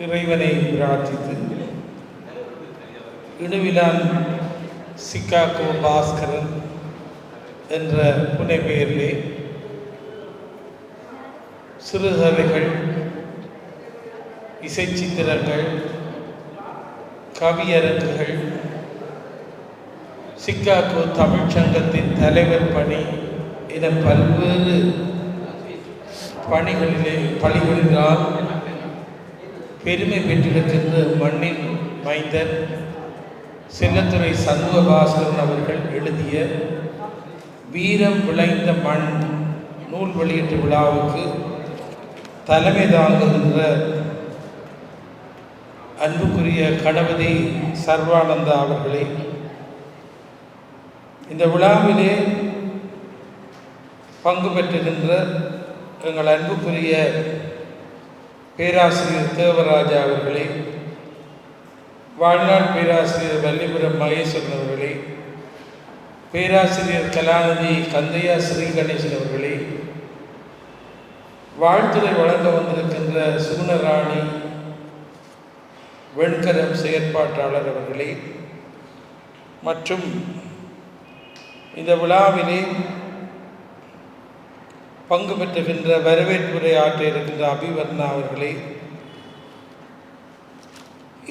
இறைவனை பிரார்த்தித்து இணுவிலான் சிக்காகோ பாஸ்கரன் என்ற புனை பெயரிலே சிறுகதைகள் இசைச்சித்திரங்கள் கவியரங்குகள் சிக்காகோ தமிழ்ச் சங்கத்தின் தலைவர் பணி என பல்வேறு பணிகளிலே பணிகளினால் பெருமை பெற்றிருக்கின்ற மண்ணின் மைந்தர் செல்லத்துறை சண்முகபாஸ்கரன் அவர்கள் எழுதிய வீரம் விளைந்த மண் நூல் வெளியீட்டு விழாவுக்கு தலைமை தாங்குகின்ற அன்புக்குரிய கணபதி சர்வானந்தா அவர்களே இந்த விழாவிலே பங்கு பெற்றுகின்ற எங்கள் அன்புக்குரிய பேராசிரியர் தேவராஜா அவர்களே வாழ்நாள் பேராசிரியர் வல்லிபுரம் மகேஸ்வரன் அவர்களே பேராசிரியர் கலாநிதி கந்தையா ஸ்ரீ கணேசன் அவர்களே வாழ்த்துறை வழங்க வந்திருக்கின்ற சுகுணராணி வெண்கரம் செயற்பாட்டாளர் அவர்களே மற்றும் இந்த விழாவிலே பங்கு பெற்றுகின்ற வரவேற்புரை ஆற்ற இருக்கின்ற அபிவர்ணா அவர்களே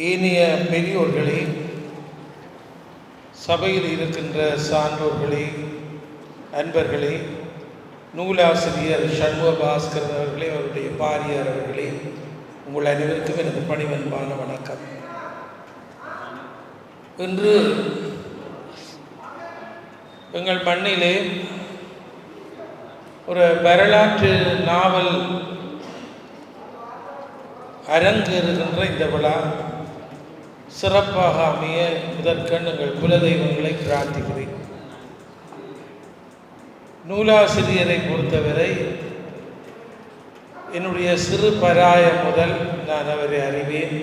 ஏனைய பெரியோர்களே சபையில் இருக்கின்ற சான்றோர்களே அன்பர்களே நூலாசிரியர் சண்முக பாஸ்கரன் அவர்களே அவருடைய பாரியார் அவர்களே உங்கள் அனைவருக்கும் எனது பணிவன்பான வணக்கம். இன்று எங்கள் மண்ணிலே ஒரு வரலாற்று நாவல் அரங்கேறுகின்ற இந்த விழா சிறப்பாக அமைய இதற்கண் குலதெய்வங்களை பிரார்த்திக்கிறேன். நூலாசிரியரை பொறுத்தவரை என்னுடைய சிறு பராயம் முதல் நான் அவரை அறிவேன்.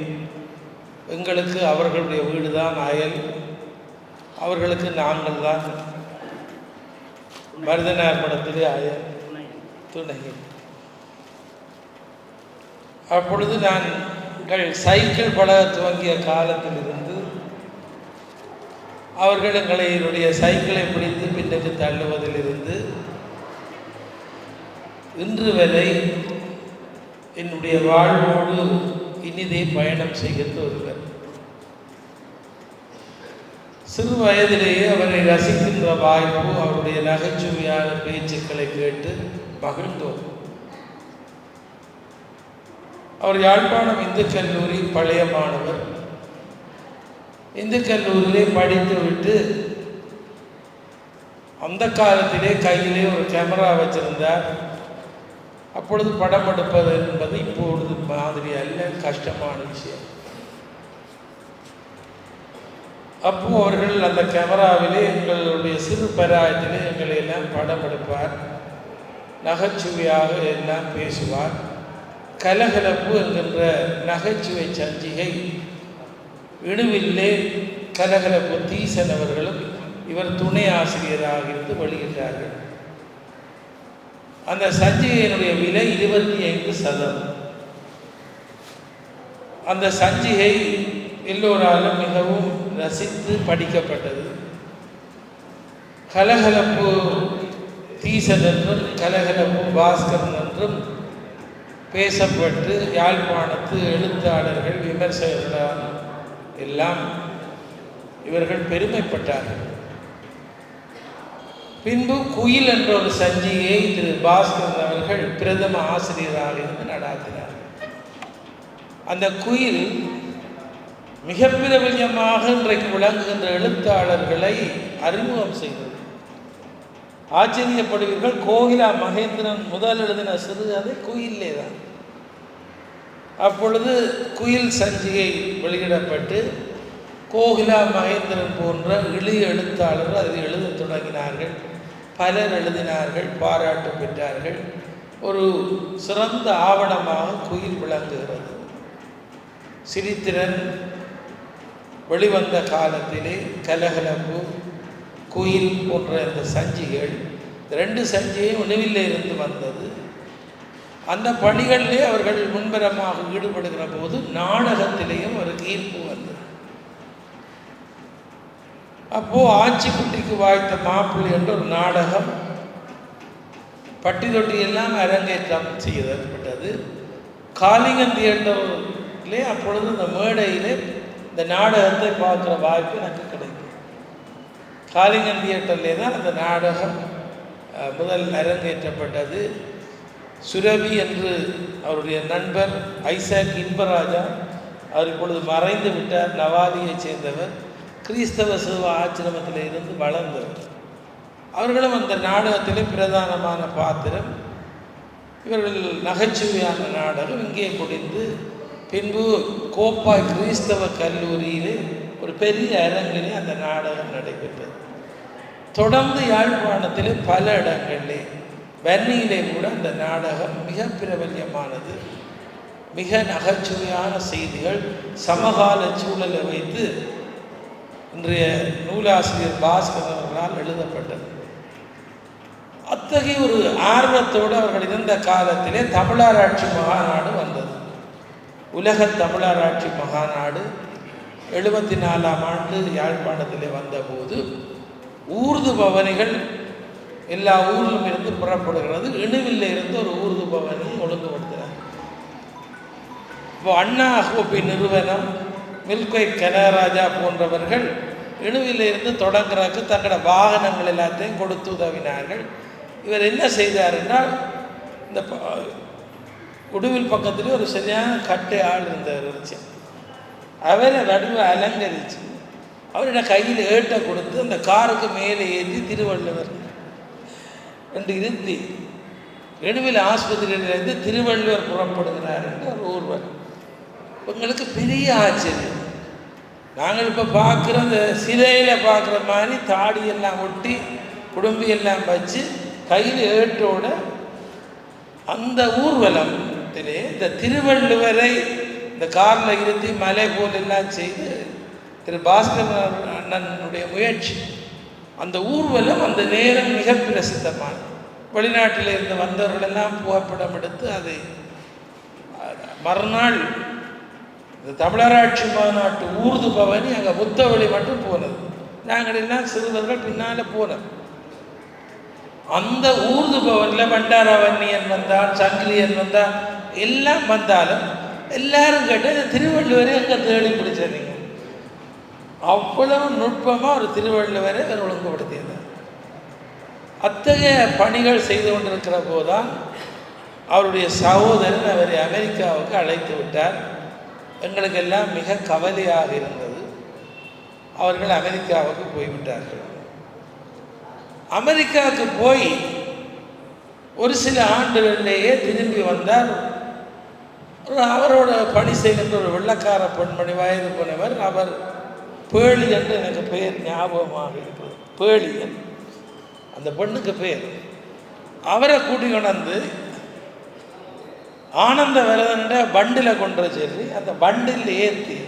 எங்களுக்கு அவர்களுடைய வீடு தான் அயல் அவர்களுக்கு நாங்கள் தான் மருதனார் படத்திலே அயல் துணை அப்பொழுது நாங்கள் சைக்கிள் பழக துவங்கிய காலத்திலிருந்து அவர்கள் எங்களை என்னுடைய சைக்கிளை பிடித்து பின்னுக்கு தள்ளுவதிலிருந்து இன்று வரை என்னுடைய வாழ்வோடு இனிதே பயணம் செய்கின்ற ஒருவர். சிறு வயதிலேயே அவரை ரசிக்கின்ற வாய்ப்பு அவருடைய நகைச்சுவையான பேச்சுக்களை கேட்டு மகிழ்ந்தோம் அவர் யாழ்ப்பாணம் இந்து கல்லூரி பழைய மாணவர். இந்து கல்லூரியிலே படித்துவிட்டு அந்த காலத்திலே கையிலே ஒரு கேமரா வச்சிருந்தார். அப்பொழுது படம் எடுப்பது என்பது இப்பொழுது மாதிரி அல்ல கஷ்டமான விஷயம். அப்போ அவர்கள் அந்த கேமராவிலே எங்களுடைய சிறு பராயத்திலே எங்களை எல்லாம் படம் எடுப்பார். நகைச்சுவையாக எல்லாம் பேசுவார். கலகலப்பு என்கின்ற நகைச்சுவை சஞ்சிகை இணுவில்லே கலகலப்பு தீசன் அவர்களும் இவர் துணை ஆசிரியராக இருந்து வெளியிட்டார்கள் அந்த சஞ்சிகையினுடைய விலை இருபத்தி ஐந்து சதம். அந்த சஞ்சிகை எல்லோராலும் மிகவும் ரசித்து படிக்கப்பட்டது. கலகலப்பு தீசன் என்றும் கலகலப்பு பாஸ்கரன் என்றும் பேசப்பட்டு யாழ்ப்பாணத்து எழுத்தாளர்கள் விமர்சகர்களால் எல்லாம் இவர்கள் பெருமைப்பட்டார்கள். பின்பு குயில் என்ற ஒரு சஞ்சியை திரு பாஸ்கரன் அவர்கள் பிரதம ஆசிரியராக இருந்து நடாத்தினார். அந்த குயில் மிக பிரபல்யமாக இன்றைக்கு விளங்குகின்ற எழுத்தாளர்களை அறிமுகம் செய்தது. ஆச்சரியப்படுவீர்கள். கோகிலா மகேந்திரன் முதல் எழுதின சிறுகதை குயிலே தான். அப்பொழுது குயில் சஞ்சிகை வெளியிடப்பட்டு கோகிலா மகேந்திரன் போன்ற இளி எழுத்தாளர்கள் அதில் எழுதத் தொடங்கினார்கள். பலர் எழுதினார்கள் பாராட்டு பெற்றார்கள். ஒரு சிறந்த ஆவணமாக குயில் விளங்குகிறது. சிரித்திரன் வெளிவந்த காலத்திலே கலகலப்பு கோயில் போன்ற இந்த சஞ்சிகள் ரெண்டு சஞ்சியும் உணவில் இருந்து வந்தது. அந்த பணிகளிலே அவர்கள் முன்பரமாக ஈடுபடுகிற போது நாடகத்திலேயும் ஒரு ஈர்ப்பு வந்தது. அப்போது ஆச்சிக்குட்டிக்கு வாய்த்த மாப்பிள்ளை என்ற ஒரு நாடகம் பட்டி தொட்டி எல்லாம் அரங்கேற்றம் செய்யப்பட்டது. காளிங்கன் தியேட்டர்லே அப்பொழுது இந்த மேடையிலே இந்த நாடகத்தை பார்க்குற வாய்ப்பு எனக்கு கிடைக்கும் காளிங்கன் தியேட்டர்லே தான் அந்த நாடகம் முதல் அரங்கேற்றப்பட்டது. சுரவி என்று அவருடைய நண்பர் ஐசாக் இன்பராஜா அவர் இப்பொழுது மறைந்து விட்டார் நவாலியைச் சேர்ந்தவர். கிறிஸ்தவ சிவ ஆச்சிரமத்தில் இருந்து வளர்ந்தவர். அவர்களும் அந்த நாடகத்திலே பிரதானமான பாத்திரம். இவர்கள் நகைச்சுவையான நாடகம். இங்கே முடிந்து பின்பு கோப்பாய் கிறிஸ்தவ கல்லூரியிலே ஒரு பெரிய அரங்கிலே அந்த நாடகம் நடைபெற்றது. தொடர்ந்து யாழ்ப்பாணத்திலே பல இடங்களிலே வன்னியிலே கூட அந்த நாடகம் மிக பிரபல்யமானது. மிக நகைச்சுவையான செய்திகள் சமகால சூழலை வைத்து இன்றைய நூலாசிரியர் பாஸ்கர் அவர்களால் எழுதப்பட்டது. அத்தகைய ஒரு ஆர்வத்தோடு அவர்கள் இருந்த காலத்திலே தமிழராட்சி மகாநாடு வந்தது. உலக தமிழராட்சி மகாநாடு எழுபத்தி நாலாம் ஆண்டு யாழ்ப்பாணத்தில் வந்தபோது ஊர்து பவனிகள் எல்லா ஊரிலும் இருந்து புறப்படுகிறது. இணுவில் இருந்து ஒரு ஊர்து பவனி ஒழுங்குபடுத்துகிறார் இப்போ அண்ணா கோப்பி நிறுவனம் மில்கொய் கனகராஜா போன்றவர்கள் இணுவில் இருந்து தொடங்குறதுக்கு தங்களோட வாகனங்கள் எல்லாத்தையும் கொடுத்து உதவினார்கள். இவர் என்ன செய்தார் என்றால் இந்த உடுவில் பக்கத்திலே ஒரு சரியான கட்டை ஆள் இருந்தார். இருந்துச்சு அவரை நடுவை அலங்கரித்து அவரோட கையில் ஏட்டை கொடுத்து அந்த காருக்கு மேலே ஏற்றி திருவள்ளுவர் என்று இருத்தி நெடுவில் ஆஸ்பத்திரியிலிருந்து திருவள்ளுவர் புறப்படுகிறார் என்று ஒரு ஊர்வலம் உங்களுக்கு பெரிய ஆச்சரியம் நாங்கள் இப்போ பார்க்குற அந்த சிலையில் பார்க்குற மாதிரி தாடியெல்லாம் ஒட்டி குடும்பி எல்லாம் வச்சு கையில் ஏட்டோட அந்த ஊர்வலத்திலே இந்த திருவள்ளுவரை இந்த காரில் இருத்தி மலை போல் எல்லாம் செய்து திரு பாஸ்கர் அண்ணனுடைய முயற்சி. அந்த ஊர்வலம் அந்த நேரம் மிக பிரசித்தமான வெளிநாட்டில் இருந்து வந்தவர்கள் எல்லாம் புகைப்படம் எடுத்து அதை மறுநாள் இந்த தமிழராட்சி மாநாட்டு ஊர்து பவனி அங்கே புத்தவழி மட்டும் போனது. நாங்கள் எல்லாம் சிறுவர்கள் பின்னால் போனோம் அந்த ஊர்து பவனில் பண்டாரவன்னியன் வந்தான் சங்கிலியன் வந்தான் எல்லாம் வந்தாலும் எல்லாரும் கேட்டு இந்த திருவள்ளுவரை எங்கே தேடி பிடிச்சீங்க அவ்வளவு நுட்பமாக ஒரு திருவள்ளுவரை அவர் ஒழுங்குபடுத்தியது. அத்தகைய பணிகள் செய்து கொண்டிருக்கிற போதுதான் அவருடைய சகோதரன் அவரை அமெரிக்காவுக்கு அழைத்து விட்டார். எங்களுக்கு எல்லாம் மிக கவலையாக இருந்தது. அவர்கள் அமெரிக்காவுக்கு போய்விட்டார்கள். அமெரிக்காவுக்கு போய் ஒரு சில ஆண்டுகளிலேயே திரும்பி வந்தார். அவரோட பணி செய்கின்ற ஒரு வெள்ளக்கார பெண்மணி வயது போனவர் அவர் பேளி என்று எனக்கு பெயர் ஞாபகமாக இருக்கிறது. பேளியன் அந்த பெண்ணுக்கு பெயர். அவரை கூட்டி கொண்டாந்து ஆனந்த விரதன்ற பண்டில் கொண்டு வர சொல்லி அந்த பண்டில் ஏற்றி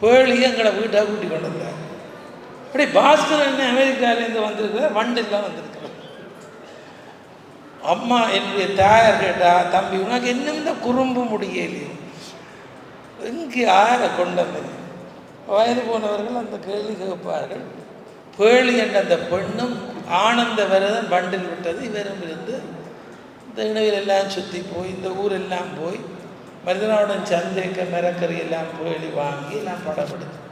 பேளியை எங்களை வீட்டை கூட்டி கொண்டு வந்தார். அப்படி பாஸ்கர் என்ன அமெரிக்காவிலேருந்து வந்திருக்கிற வண்டில் வந்திருக்கிறார். அம்மா என்னுடைய தாயார் கேட்டா தம்பி உனக்கு என்ன இந்த குறும்பு முடியலையோ? இங்கே யாரை கொண்டு வயது போனவர்கள் அந்த கேள்வி கேட்பார்கள். பேழி என்ற அந்த பெண்ணும் ஆனந்த விரதம் பண்டில் விட்டது. இவரும் இருந்து இந்த இணையில் எல்லாம் சுற்றி போய் இந்த ஊரெல்லாம் போய் மருதனாவுடன் சந்தைக்க மரக்கறி எல்லாம் பேழி வாங்கி எல்லாம் படப்படுத்து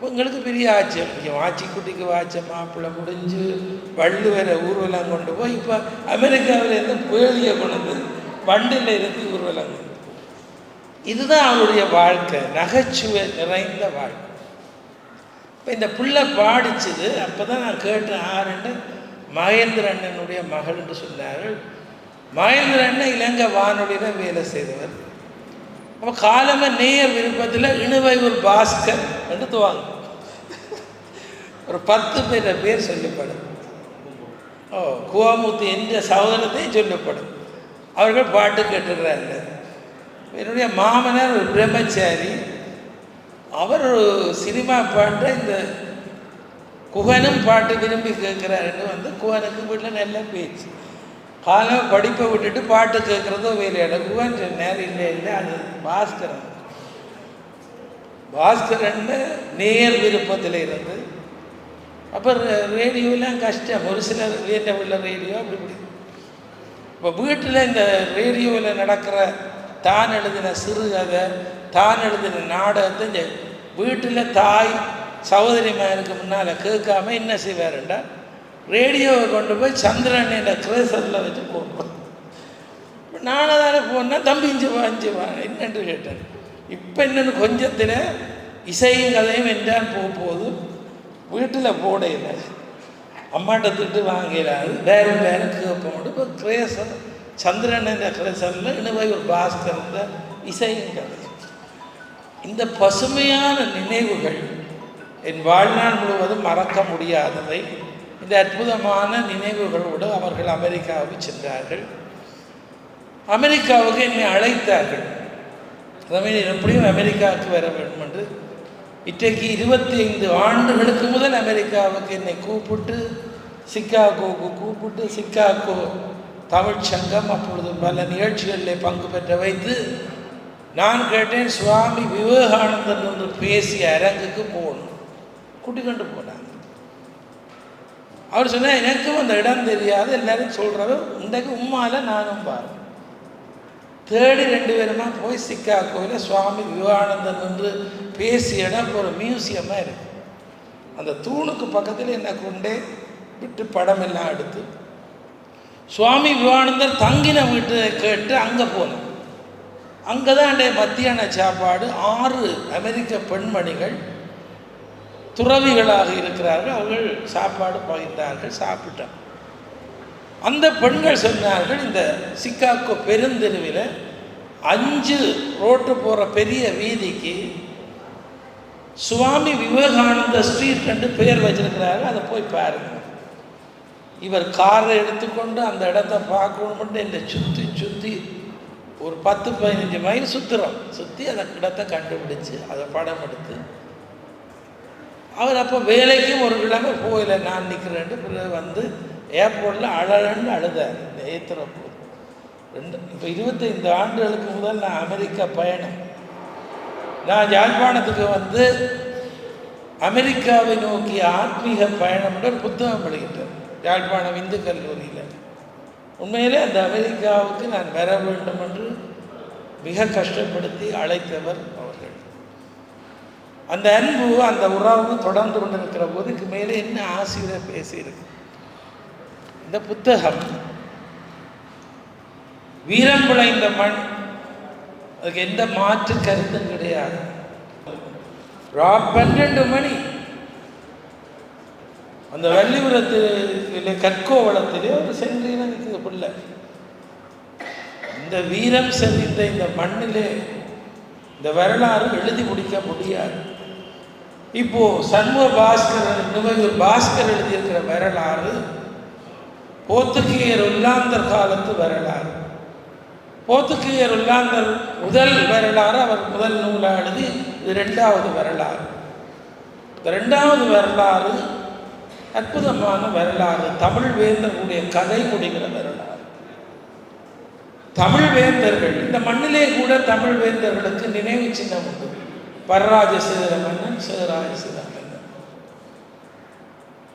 உங்களுக்கு பெரிய ஆச்சம் இங்கே வாச்சிக்குட்டிக்கு வாச்ச மாப்பிள்ளை முடிஞ்சு வள்ளுவரை ஊர்வலம் கொண்டு போய் இப்போ அமெரிக்காவில் இருந்து பேளியை கொண்டு வந்து இருந்து ஊர்வலம் கொண்டு இதுதான் அவருடைய வாழ்க்கை. நகைச்சுவை நிறைந்த வாழ்க்கை. இப்போ இந்த பிள்ளை பாடிச்சது அப்போ தான் நான் கேட்டேன் ஆறுன்னு மகேந்திர அண்ணனுடைய மகள் என்று சொன்னார்கள். மகேந்திர அண்ணன் இலங்கை வானொலியில் வேலை செய்தவர். அப்போ காலம நேயர் விருப்பத்தில் இணுவை ஒரு பாஸ்கர் என்று ஒரு பத்து பேர் பேர் சொல்லப்படும். ஓ குவாமுத்து என்ற சகோதரத்தையும் சொல்லப்படும். அவர்கள் பாட்டு கேட்டுக்கிறார்கள். என்னுடைய மாமனார் ஒரு பிரம்மச்சாரி. அவர் ஒரு சினிமா பாட்டை இந்த குகனும் பாட்டு விரும்பி கேட்குறாருன்னு வந்து குகனுக்கு வீட்டில் நல்ல பேச்சு. காலம் படிப்பை விட்டுட்டு பாட்டு கேட்குறதோ இடம் குகன் சொன்னார் இல்லை இல்லை அது பாஸ்கரன். பாஸ்கரன் நேர் விருப்பத்தில் இருந்து அப்போ ரேடியோலாம் கஷ்டம். ஒரு சிலர் வீட்டில் உள்ள ரேடியோ அப்படி இப்படி. இப்போ வீட்டில் இந்த ரேடியோவில் நடக்கிற தான் எழுதின சிறுகதை தான் எழுதின நாடகத்தை இந்த வீட்டில் தாய் சகோதரிமாருக்கு முன்னால் கேட்காம என்ன செய்வாருண்டா? ரேடியோவை கொண்டு போய் சந்திரன் என்ற கிரேசரில் வச்சு போடுவோம் நானே தானே போனால் தம்பி இஞ்சி வா இஞ்சி வா என்னென்று கேட்டேன். இப்போ என்னென்னு கொஞ்சத்தில் இசையும் கதையும் என்றான் போக போது வீட்டில் போடையில். அம்மாட்ட திட்டு வாங்கிறாரு வேறு வேறு கேட்போம் இப்போ கிரேசர் சந்திரன் என்ற கிரேசரில் இணுவை ஒரு பாஸ்கர் இந்த இசையும் கதை. இந்த பசுமையான நினைவுகள் என் வாழ்நாள் முழுவதும் மறக்க முடியாதவை. இந்த அற்புதமான நினைவுகளோடு அவர்கள் அமெரிக்காவுக்கு சென்றார்கள். அமெரிக்காவுக்கு என்னை அழைத்தார்கள். தமிழ் எப்படியும் அமெரிக்காவுக்கு வர வேண்டும் என்று இன்றைக்கு இருபத்தி ஐந்து ஆண்டுகளுக்கு முதல் அமெரிக்காவுக்கு என்னை கூப்பிட்டு சிக்காகோவுக்கு கூப்பிட்டு சிக்காகோ தமிழ் சங்கம் அப்பொழுது பல நிகழ்ச்சிகளில் பங்கு பெற்ற வைத்து நான் கேட்டேன் சுவாமி விவேகானந்தன் என்று பேசிய அரங்குக்கு போகணும். கூட்டி கொண்டு போனாங்க. அவர் சொன்னார் எனக்கும் அந்த இடம் தெரியாது எல்லாரும் சொல்கிறவர் இன்றைக்கு உம்மால நானும் பாருங்கள் தேடி ரெண்டு பேருமா போய் சிக்கா கோயிலில் சுவாமி விவேகானந்தன் என்று பேசிய இடம் இப்போ ஒரு மியூசியமாக இருக்கு. அந்த தூணுக்கு பக்கத்தில் என்னை கொண்டே விட்டு படம் எல்லாம் எடுத்து. சுவாமி விவேகானந்தர் தங்கின வீட்டை கேட்டு அங்கே போனோம் அங்கே தான் அன்றைய மத்தியான சாப்பாடு ஆறு அமெரிக்க பெண்மணிகள் துறவிகளாக இருக்கிறார்கள். அவர்கள் சாப்பாடு பகிர்ந்தார்கள் சாப்பிட்டாங்க அந்த பெண்கள் சொன்னார்கள் இந்த சிக்காகோ பெருந்தெருவில் அஞ்சு ரோட்டு போகிற பெரிய வீதிக்கு சுவாமி விவேகானந்த ஸ்ட்ரீட் ரெண்டு பேர் வச்சிருக்கிறார்கள் அதை போய் பாருங்க. இவர் காரை எடுத்துக்கொண்டு அந்த இடத்த பார்க்கணும்ட்டு என்னை சுற்றி சுற்றி ஒரு பத்து பதினஞ்சு மைல் சுற்றுறோம் சுற்றி அந்த இடத்தை கண்டுபிடிச்சு அதை படம் எடுத்து அவர் அப்போ வேலைக்கும் ஒரு கிழமை போகல நான் நிற்கிறேன்ட்டு பிள்ளை வந்து ஏர்போர்ட்டில் அழலன்னு அழுதார் இந்த ஏத்துறப்போ ரெண்டு இப்போ இருபத்தைந்து ஆண்டுகளுக்கு முதல் நான் அமெரிக்கா பயணம். நான் யாழ்ப்பாணத்துக்கு வந்து அமெரிக்காவை நோக்கிய ஆத்மீக பயணம் ஒரு புத்தகம் எழுதிட்டேன் யாழ்ப்பாணம் இந்து கல்லூரியில். உண்மையிலே அந்த அமெரிக்காவுக்கு நான் வர வேண்டும் என்று மிக கஷ்டப்படுத்தி அழைத்தவர் அந்த அன்பு அந்த உறவு தொடர்ந்து கொண்டிருக்கிற போதுக்கு மேலே என்ன ஆசிரியர் பேசியிருக்கு? இந்த புத்தகம் வீரம் விளைந்த மண் அதுக்கு எந்த மாற்று கருத்தும் கிடையாது. ரா பன்னெண்டு மணி. அந்த வள்ளிபுரத்தில் கற்கோவளத்திலே ஒரு சென்றியில் நிற்குது பிள்ளை. இந்த வீரம் செறிந்த இந்த மண்ணிலே இந்த வரலாறு எழுதி முடிக்க முடியாது. இப்போ சண்முக பாஸ்கர் பாஸ்கர் எழுதியிருக்கிற வரலாறு போர்த்துகீயர் உல்லாந்தர் காலத்து வரலாறு. போர்த்துகீயர் உல்லாந்தர் முதல் வரலாறு அவர் முதல் நூலாக எழுதி இது ரெண்டாவது வரலாறு. இந்த ரெண்டாவது வரலாறு அற்புதமான வரலாறு. தமிழ் வேந்தர்களுடைய கதை முடிகிற வரலாறு. தமிழ் வேந்தர்கள் இந்த மண்ணிலே கூட தமிழ் வேந்தர்களுக்கு நினைவு சின்னம் உண்டு. வரராஜ சேதர மன்னன் சேதராஜ சேதர மன்னன்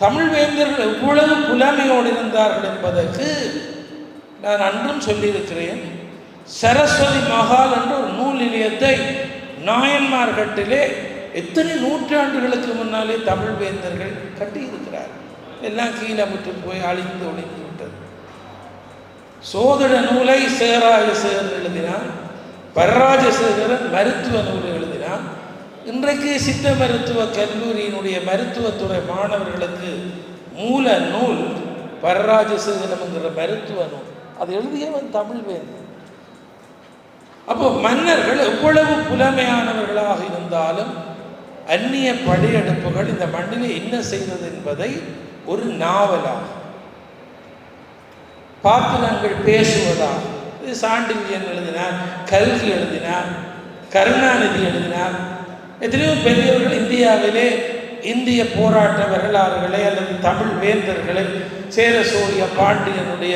தமிழ் வேந்தர்கள் எவ்வளவு புலமையோடு இருந்தார்கள் என்பதற்கு நான் அன்றும் சொல்லியிருக்கிறேன். சரஸ்வதி மகால் என்ற ஒரு நூல் நிலையத்தை நாயன்மார்கட்டிலே எத்தனை நூற்றாண்டுகளுக்கு முன்னாலே தமிழ் வேந்தர்கள் கட்டியிருக்கிறார். எல்லாம் கீழே விட்டு போய் அழிந்து ஒழிந்து விட்டது. சோதட நூலை சேராய சேர் எழுதினான். வரராஜ சேகரன் மருத்துவ நூலை எழுதினான். இன்றைக்கு சித்த மருத்துவ கல்லூரியினுடைய மருத்துவத்துறை மாணவர்களுக்கு மூல நூல் வரராஜசேகரம் என்கிற மருத்துவ நூல். அது எழுதியவன் தமிழ் வேந்தன் அப்போ மன்னர்கள் எவ்வளவு புலமையானவர்களாக இருந்தாலும் அந்நிய படையெடுப்புகள் இந்த மண்ணில் என்ன செய்தது என்பதை ஒரு நாவலாக பாத்திரங்கள் பேசுவதா இது சாண்டில்யன் எழுதினார் கல்கி எழுதினார் கருணாநிதி எழுதினார் எத்தனையோ பெரியவர்கள் இந்தியாவிலே இந்திய போராட்ட வரலாறுகளை அல்லது தமிழ் வேந்தர்களை சேர சோழிய பாண்டியனுடைய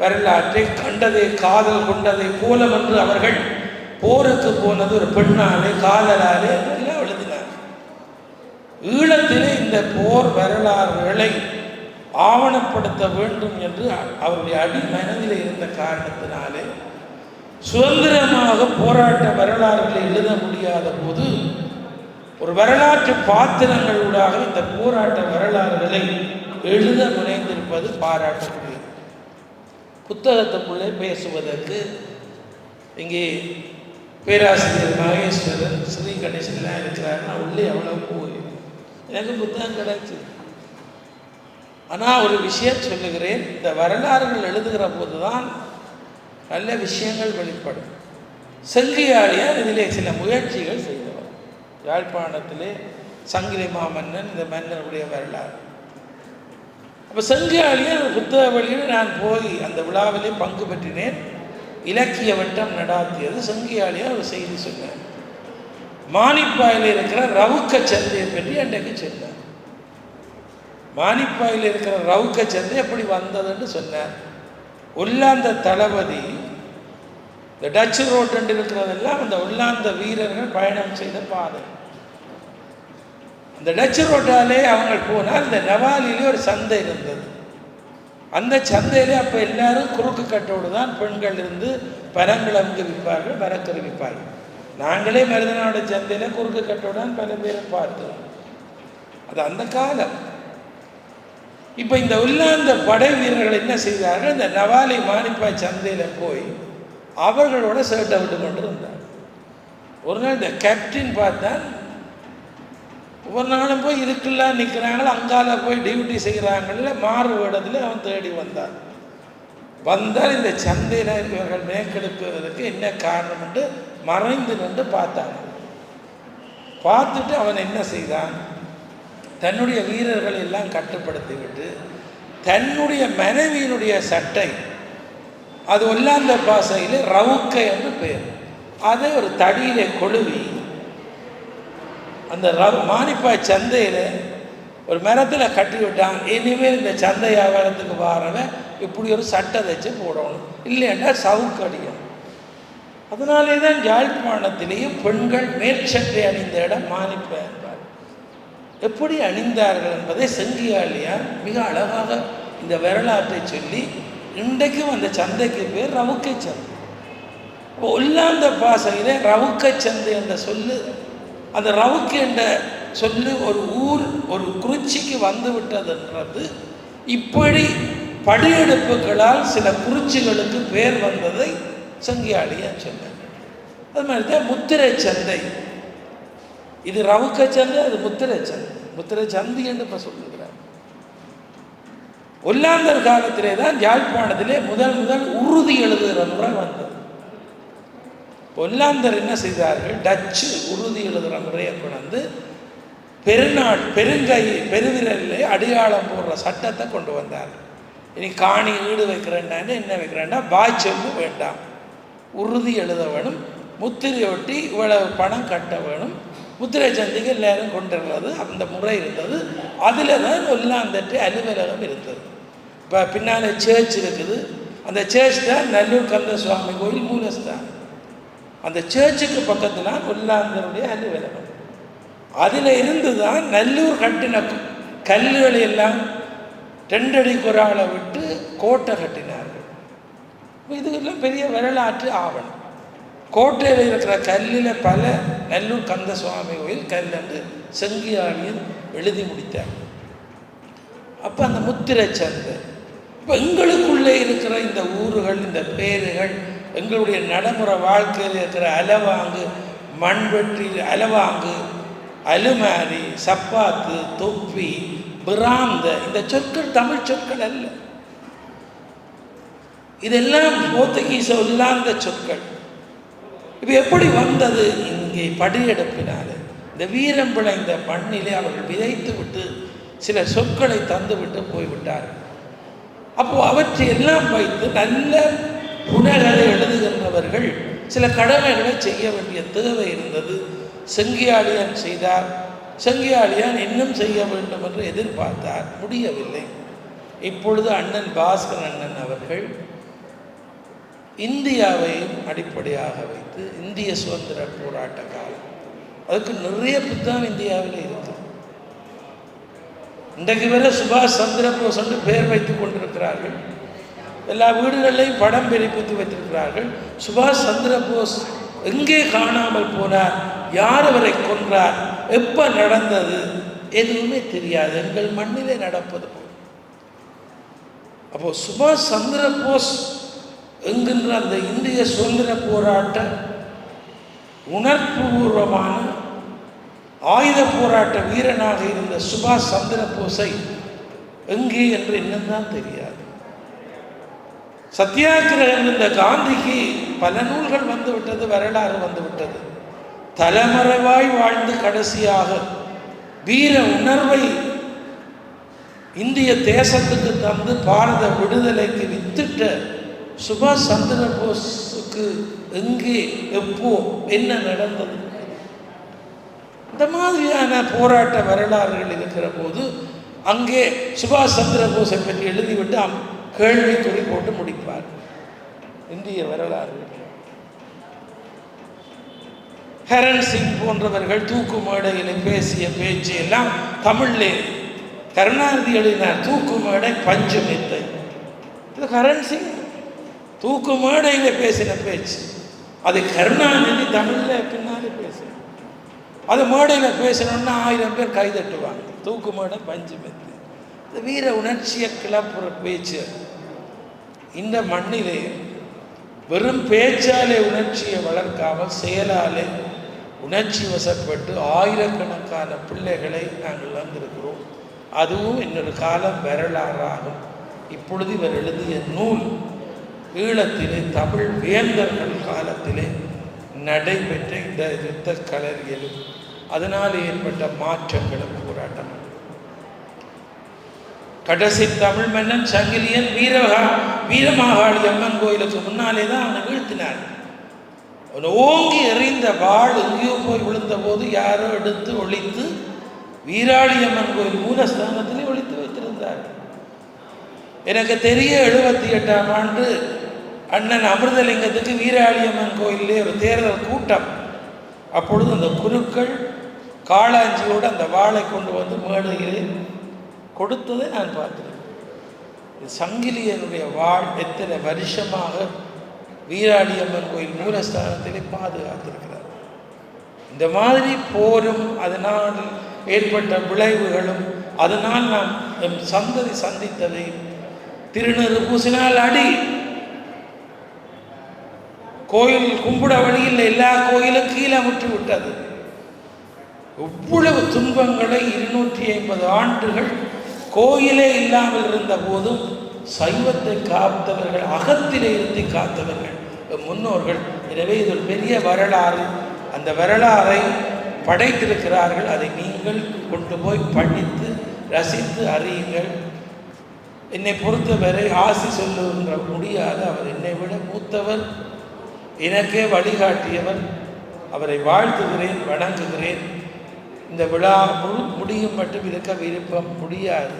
வரலாற்றை கண்டதை காதல் கொண்டதை கோலம் என்று அவர்கள் போருக்கு போனது ஒரு பெண்ணாலே காதலாலே எல்லாம் எழுதினார் ஈழத்திலே இந்த போர் வரலாறுகளை ஆவணப்படுத்த வேண்டும் என்று அவருடைய அடி மனதில் இருந்த காரணத்தினாலே சுதந்திரமாக போராட்ட வரலாறுகளை எழுத முடியாத போது ஒரு வரலாற்று பாத்திரங்களூடாக இந்த போராட்ட வரலாறுகளை எழுத முனைந்திருப்பது பாராட்டக்கூடியது புத்தகத்துக்குள்ளே பேசுவதற்கு இங்கே பேராசிரியர் மகேஸ்வரர் ஸ்ரீ கணேசன்லாம் நான் உள்ளே அவ்வளோ போய். எனக்கு புத்தகம் கிடைச்சி. ஆனால் ஒரு விஷயம் சொல்லுகிறேன் இந்த வரலாறுகள் எழுதுகிற போது தான் நல்ல விஷயங்கள் வெளிப்படும். செங்கியாளியார் இதிலே சில முயற்சிகள் செய்யும் யாழ்ப்பாணத்திலே சங்கிலி மாமன்னன் இந்த மன்னனுடைய வரலாறு. அப்போ செங்கியாளியார் புத்தக வழியில் நான் போய் அந்த விழாவிலே பங்கு பெற்றினேன். இலக்கிய வட்டம் நடாத்தியது. செங்கியாளியாக ஒரு செய்தி சொன்னார். மானிப்பாயில் இருக்கிற ரவுக்க சந்தையை பற்றி அன்றைக்கு சொன்னார். மானிப்பாயில் இருக்கிற ரவுக்க சந்தை எப்படி வந்ததுன்னு சொன்னார். உள்ளாந்த தளபதி இந்த டச்சு ரோட்டு இருக்கிறதெல்லாம் அந்த உள்ளாந்த வீரர்கள் பயணம் செய்த பாதை. அந்த டச்சு ரோட்டாலே அவங்க போனால் இந்த நவாலிலே ஒரு சந்தை இருந்தது. அந்த சந்தையிலே அப்போ எல்லாரும் குறுக்கு கட்டோடு தான் பெண்கள் இருந்து பரங்கிழங்கு விற்பார்கள் மரக்கறி விற்பார்கள் நாங்களே மருதநாடு சந்தையில் குறுக்கு கட்டோடு தான் பல பேரை பார்த்தோம். அது அந்த காலம். இப்போ இந்த உள்ளாந்த படை வீரர்கள் என்ன செய்தார்கள்? இந்த நவாலி மானிப்பா சந்தையில் போய் அவர்களோட சேட்டை விட்டு கொண்டு இருந்தார் ஒரு நாள் இந்த கேப்டன் பார்த்தா ஒரு நாளும் போய் இதுக்கெல்லாம் நிற்கிறாங்களோ அங்கால போய் டியூட்டி செய்கிறாங்கல்ல மாறு வேடத்தில் அவன் தேடி வந்தான். வந்தால் இந்த சந்தையில் இவர்கள் மேற்கெடுப்பதற்கு என்ன காரணம் என்று மறைந்து நின்று பார்த்தாங்க பார்த்துட்டு அவன் என்ன செய்தான்? தன்னுடைய வீரர்களை எல்லாம் கட்டுப்படுத்தி விட்டு தன்னுடைய மனைவியினுடைய சட்டை அது ஒல்லாந்த பாசையில் ரவுக்கை என்று பெயர் அதை ஒரு தடியிலே கொழுவி. அந்த ரவு மானிப்பாய் சந்தையில் ஒரு மரத்தில் கட்டி விட்டான். இனிமேல் இந்த சந்தை வியாபாரத்துக்கு வாரவன் இப்படி ஒரு சட்டை தைச்சு போடணும். இல்லைன்னா சவுக்கு அடிக்கணும் அதனாலே தான் யாழ்ப்பாணத்திலேயும் பெண்கள் மேற்சட்டை அணிந்த இடம் மானிப்பாய் என்பார். எப்படி அணிந்தார்கள் என்பதை செங்கியாளியார் மிக அழகாக இந்த வரலாற்றை சொல்லி இன்றைக்கும் அந்த சந்தைக்கு பேர் ரவுக்கை சந்தை. உள்ளாந்த பாசையிலே ரவுக்கை சந்தை என்ற சொல்லு அந்த ரவுக்கு என்ற சொல்லு ஒரு ஊர் ஒரு குறிச்சிக்கு வந்து விட்டதுன்றது இப்படி படியெடுப்புகளால் சில குறிச்சிகளுக்கு பேர் வந்ததை சங்கியாளியா சொன்னார். அது மாதிரி தான் முத்திரை சந்தை. இது ரவுக்க சந்தை அது முத்திரை சந்தை. முத்திரை சந்தி என்று இப்போ சொல்லுகிறார் ஒல்லாந்தர் காலத்திலே தான் யாழ்ப்பாணத்திலே முதல் முதல் உறுதி எழுதுகிற முறை வந்தது. ஒல்லாந்தர் என்ன செய்தார்கள்? டச்சு உறுதி எழுதுகிற முறையை கொண்டு பெருநாள் பெருங்கை பெருவிரலே அடையாளம் போடுற சட்டத்தை கொண்டு வந்தார். இனி காணி ஈடு வைக்கிறேன்டான்னு என்ன வைக்கிறேன்டா பாய்ச்சம்பு வேண்டாம். உறுதி எழுத வேணும் முத்திரை ஒட்டி இவ்வளவு பணம் கட்ட வேணும். முத்திரை சந்திக்கு எல்லாரும் கொண்டுறது அந்த முறை இருந்தது. அதில் தான் ஒல்லாந்தட்டு அலுவலகம் இருந்தது. இப்போ பின்னால் சேர்ச் இருக்குது. அந்த சேர்ச் தான் நல்லூர் கந்த சுவாமி கோயில் மூலஸ்தானம். அந்த சேர்ச்சுக்கு பக்கத்தில் கொல்லாந்தருடைய அலுவலகம். அதில் இருந்து தான் நல்லூர் கட்டின கல்லுகளை எல்லாம் ரெண்டடி குராலை விட்டு கோட்டை கட்டினார்கள். இதுக்கெல்லாம் பெரிய வரலாற்று ஆவணம். கோட்டையில் இருக்கிற கல்லில் பல நல்லூர் கந்த சுவாமி கோயில் கல் என்று செங்கியாளியன் எழுதி முடித்தார். அப்போ அந்த முத்திரை சந்தை. இப்போ எங்களுக்குள்ளே இருக்கிற இந்த ஊர்கள் இந்த பேருகள் எங்களுடைய நடைமுறை வாழ்க்கையில் இருக்கிற அலவாங்கு மண்வெட்டி அலவாங்கு அலுமாரி சப்பாத்து தொப்பி பிராந்த இந்த சொற்கள் தமிழ் சொற்கள் அல்ல. இதெல்லாம் போர்த்துகீச இல்லாத சொற்கள். இது எப்படி வந்தது? இங்கே படியெடுப்பினால. இந்த வீரம் விளைந்த மண்ணிலே அவர்கள் விதைத்து விட்டு சில சொற்களை தந்துவிட்டு போய்விட்டார்கள். அப்போ அவற்றை எல்லாம் வைத்து நல்ல புனகதை எழுதுகின்றவர்கள் சில கடமைகளை செய்ய வேண்டிய தேவை இருந்தது. செங்கியாளியான் செய்தார். செங்கியாளியான் இன்னும் செய்ய வேண்டும் என்று எதிர்பார்த்தார். முடியவில்லை. இப்பொழுது அண்ணன் பாஸ்கர் அண்ணன் அவர்கள் இந்தியாவையும் அடிப்படையாக வைத்து இந்திய சுதந்திர போராட்ட காலம். அதுக்கு நிறைய புத்தகம் இந்தியாவில் இருக்கு. இன்றைக்கு வரை சுபாஷ் சந்திர போஸ் என்று பெயர் வைத்துக் கொண்டிருக்கிறார்கள். எல்லா வீடுகளிலையும் படம் பிரிப்பித்து வைத்திருக்கிறார்கள். சுபாஷ் சந்திர போஸ் எங்கே காணாமல் போனார்? யார் அவரை கொன்றார்? எப்போ நடந்தது? எதுவுமே தெரியாது. எங்கள் மண்ணிலே நடப்பது போல். அப்போ சுபாஷ் சந்திர போஸ் என்கின்ற அந்த இந்திய சுதந்திர போராட்ட உணர்வுபூர்வமான ஆயுத போராட்ட வீரனாக இருந்த சுபாஷ் சந்திர போஸை எங்கே என்று என்னதான் தெரியாது. சத்தியாகிரகம் இந்த காந்திக்கு பல நூல்கள் வந்துவிட்டது வரலாறு வந்துவிட்டது. தலைமறைவாய் வாழ்ந்து கடைசியாக வீர உணர்வை இந்திய தேசத்துக்கு தந்து பாரத விடுதலைக்கு வித்திட்ட சுபாஷ் சந்திர போஸுக்கு எங்கே எப்போ என்ன நடந்தது? இந்த மாதிரியான போராட்ட வரலாறுகள் இருக்கிற போது அங்கே சுபாஷ் சந்திர போஸை பற்றி எழுதிவிட்டு அம் கேள்வி குறி போட்டு முடிப்பார். இந்திய வரலாறு. ஹரன் சிங் போன்றவர்கள் தூக்கு மேடையில் பேசிய பேச்சு எல்லாம் தமிழிலே கருணாநிதி எழுதினார் தூக்கு மேடை பஞ்சு மெத்தை இது ஹரன் சிங் தூக்கு மேடையில் பேசின பேச்சு. அது கருணாநிதி தமிழில் பின்ன அது மேடையில் பேசணுன்னா ஆயிரம் பேர் கைதட்டுவாங்க தூக்கு மேடை பஞ்சு மெத்து. இந்த வீர உணர்ச்சியை கிளப்புற பேச்சு. இந்த மண்ணிலே வெறும் பேச்சாலே உணர்ச்சியை வளர்க்காமல் செயலாலே உணர்ச்சி வசப்பட்டு ஆயிரக்கணக்கான பிள்ளைகளை நாங்கள் வந்திருக்கிறோம் அதுவும் இன்னொரு காலம் வரலாறாகும். இப்பொழுது இவர் எழுதிய நூல் ஈழத்திலே தமிழ் வேந்தர்கள் காலத்திலே நடைபெற்ற இந்த யுத்த கலரியலும் அதனால் ஏற்பட்ட மாற்றங்களும் போராட்டம். கடைசி தமிழ் மன்னன் சங்கிலியன் வீரகா வீரமாகாளி அம்மன் கோயிலுக்கு முன்னாலே தான் அவனை வீழ்த்தினார். அவனை ஓங்கி எறிந்த வாள் எங்கேயோ போய் விழுந்த போது யாரோ எடுத்து ஒழித்து வீராளியம்மன் கோயில் மூலஸ்தானத்திலே ஒழித்து வைத்திருந்தார். எனக்கு தெரிய எழுபத்தி எட்டாம் ஆண்டு அண்ணன் அமிர்தலிங்கத்துக்கு வீராளியம்மன் கோயிலே ஒரு தேர்தல் கூட்டம். அப்பொழுது அந்த குருக்கள் காளாஞ்சியோடு அந்த வாளை கொண்டு வந்து மேடையிலே கொடுத்ததை நான் பார்த்துருக்கேன் இது சங்கிலியனுடைய வாழ் எத்தனை வருஷமாக வீராளியம்மன் கோயில் மூலஸ்தானத்திலே பாதுகாத்திருக்கிறார். இந்த மாதிரி போரும் அதனால் ஏற்பட்ட விளைவுகளும் அதனால் நாம் எம் சந்ததி சந்தித்ததையும் திருநறு பூசினால் அடி. கோயில் கும்பிட வழியில் எல்லா கோயிலும் கீழே முற்றி விட்டது எவ்வளவு துன்பங்களை இருநூற்றி ஐம்பது ஆண்டுகள் கோயிலே இல்லாமல் இருந்த போதும் சைவத்தை காத்தவர்கள் அகத்திலே இருந்து காத்தவர்கள். முன்னோர்கள் எனவே இது ஒரு பெரிய வரலாறு. அந்த வரலாறை படைத்திருக்கிறார்கள். அதை நீங்கள் கொண்டு போய் படித்து ரசித்து அறியுங்கள். என்னை பொறுத்தவரை ஆசி சொல்லுகின்ற முடியாது. அவர் என்னை விட மூத்தவர். எனக்கே வழிகாட்டியவர். அவரை வாழ்த்துகிறேன் வணங்குகிறேன். இந்த விழா முழு முடியும் மட்டும் இருக்க விருப்பம் முடியாது.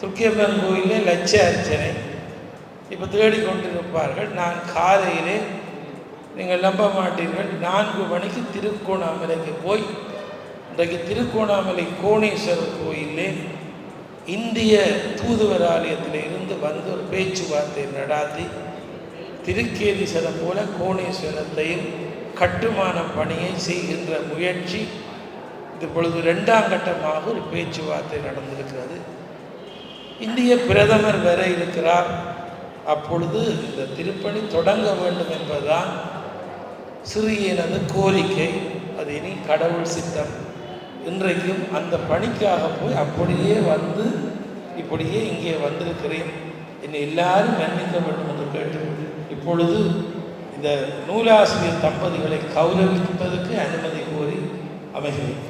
துர்க்கியம்மன் கோயிலே லட்ச அர்ச்சனை. இப்போ தேடிக்கொண்டிருப்பார்கள் நான் காலையிலே நீங்கள் நம்ப மாட்டீர்கள் நான்கு மணிக்கு திருக்கோணாமலைக்கு போய் இன்றைக்கு திருக்கோணாமலை கோணேஸ்வரர் கோயிலே இந்திய தூதுவர் ஆலயத்தில் இருந்து வந்து ஒரு பேச்சுவார்த்தை நடாத்தி திருக்கேதீஸ்வரம் போல கோணேஸ்வரத்தையும் கட்டுமான பணியை செய்கின்ற முயற்சி இது பொழுது ரெண்டாம் கட்டமாக ஒரு பேச்சுவார்த்தை நடந்திருக்கிறது. இந்திய பிரதமர் வர இருக்கிறார். அப்பொழுது இந்த திருப்பணி தொடங்க வேண்டும் என்பதுதான் சிறியனது கோரிக்கை. அது இனி கடவுள் சித்தம். இன்றைக்கும் அந்த பணிக்காக போய் அப்படியே வந்து இப்படியே இங்கே வந்திருக்கிறேன். என்னை எல்லாரும் மன்னிக்க வேண்டும் என்று கேட்டு இப்பொழுது இந்த நூலாசிரியர் தம்பதிகளை கௌரவிப்பதற்கு அனுமதி கோரி அமைகிறேன்.